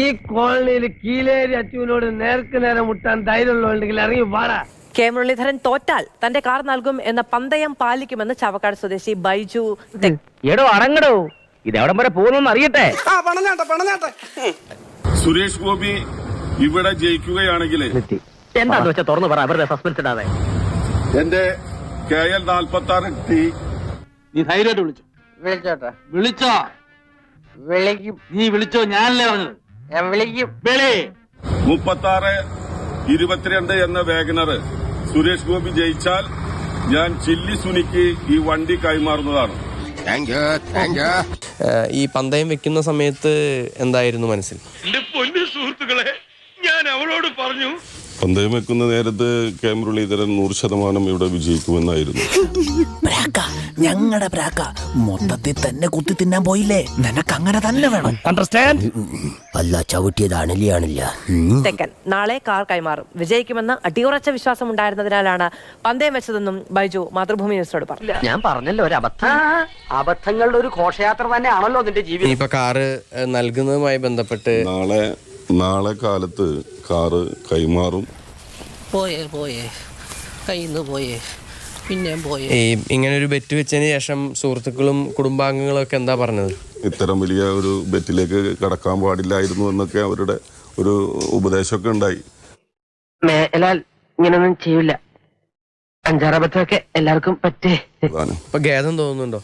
ഈ കോളനിയിൽ കീലേരി അച്ചുവിനോട് നേർക്ക് നേരെ മുട്ടാൻ ധൈര്യമുള്ളവരുണ്ടെങ്കിൽ ഇറങ്ങി വാടാ. കെ മുരളീധരൻ തോറ്റാൽ തന്റെ കാർ നൽകും എന്ന പന്തയം പാലിക്കുമെന്ന് ചാവക്കാട് സ്വദേശി ബൈജു എടോ അടങ്ങടോ. ഇത് എവിടം വരെ പോകുന്നു അറിയട്ടെ. സുരേഷ് ഗോപി ഇവിടെ ജയിക്കുകയാണെങ്കിൽ എന്താന്ന് വെച്ചാൽ തുറന്നു പറ അവരുടെ സസ്പെൻസ് ഇടാതെ. എന്റെ കെ എൽ നാൽപ്പത്തി ആറ് ടി. നീ ധൈര്യമായിട്ട് വിളിച്ചു. വിളിച്ചോട്ടെ. വിളിച്ചോ. വിളിക്കും. നീ വിളിച്ചോ ഞാനല്ലേ പറഞ്ഞത്? ഞാൻ വിളിക്കും. വിളി. മുപ്പത്തി ആറ് ഇരുപത്തിരണ്ട് എന്ന വേഗനർ സുരേഷ് ഗോപി ജയിച്ചാൽ ഞാൻ ചില്ലി സുനിക്ക് ഈ വണ്ടി കൈമാറുന്നതാണ്. ഈ പന്തയം വെക്കുന്ന സമയത്ത് എന്തായിരുന്നു മനസ്സിൽ? പന്തയം വെക്കുന്ന നേരത്ത് കെ മുരളീധരൻ നൂറ് ശതമാനം ഇവിടെ വിജയിക്കുമെന്നായിരുന്നു. പ്രാക്ക ഞങ്ങളുടെ പ്രാക്ക മൊത്തത്തിൽ തന്നെ കുത്തി തിന്നാൻ പോയില്ലേ? നിനക്ക് അങ്ങനെ തന്നെ വേണം. അണ്ടർസ്റ്റാൻഡ് അല്ല ചവിട്ടിയത് അണലിയാണില്ല തെക്കൻ നാളെ കാർ കൈമാറും. വിജയിക്കുമെന്ന് അടിയുറച്ച വിശ്വാസം ഉണ്ടായിരുന്നതിനാലാണ് പന്തയം വെച്ചതെന്നും ബൈജു മാതൃഭൂമി ന്യൂസിനോട് പറഞ്ഞു. ഞാൻ പറഞ്ഞല്ലോ ഒരു അബദ്ധം. അബദ്ധങ്ങളുടെ ഒരു ഘോഷയാത്ര തന്നെയാണല്ലോ നിന്റെ ജീവിതം. ഇനിയിപ്പോ കാറ് നൽകുന്നതുമായി ബന്ധപ്പെട്ട് നാളെ നാളെ കാലത്ത് കാറ് കൈമാറും. പോയേ പോയേ. കയ്യിന്ന് പോയേ. പിന്നെ പോയേ. ഈ ഇങ്ങനെ ഒരു ബെറ്റ് വെച്ചതിന് ശേഷം സുഹൃത്തുക്കളും കുടുംബാംഗങ്ങളും ഒക്കെ എന്താ പറഞ്ഞത്? ഇത്തരം വലിയ ഒരു ബെറ്റിലേക്ക് കടക്കാൻ പാടില്ലായിരുന്നു എന്നൊക്കെ അവരുടെ ഒരു ഉപദേശമൊക്കെ ഉണ്ടായി. മേലാൽ ഇങ്ങനൊന്നും ചെയ്യില്ല അഞ്ചാറബദ്ധമൊക്കെ എല്ലാവർക്കും പറ്റേ. ഇപ്പൊ ഖേദം തോന്നുന്നുണ്ടോ?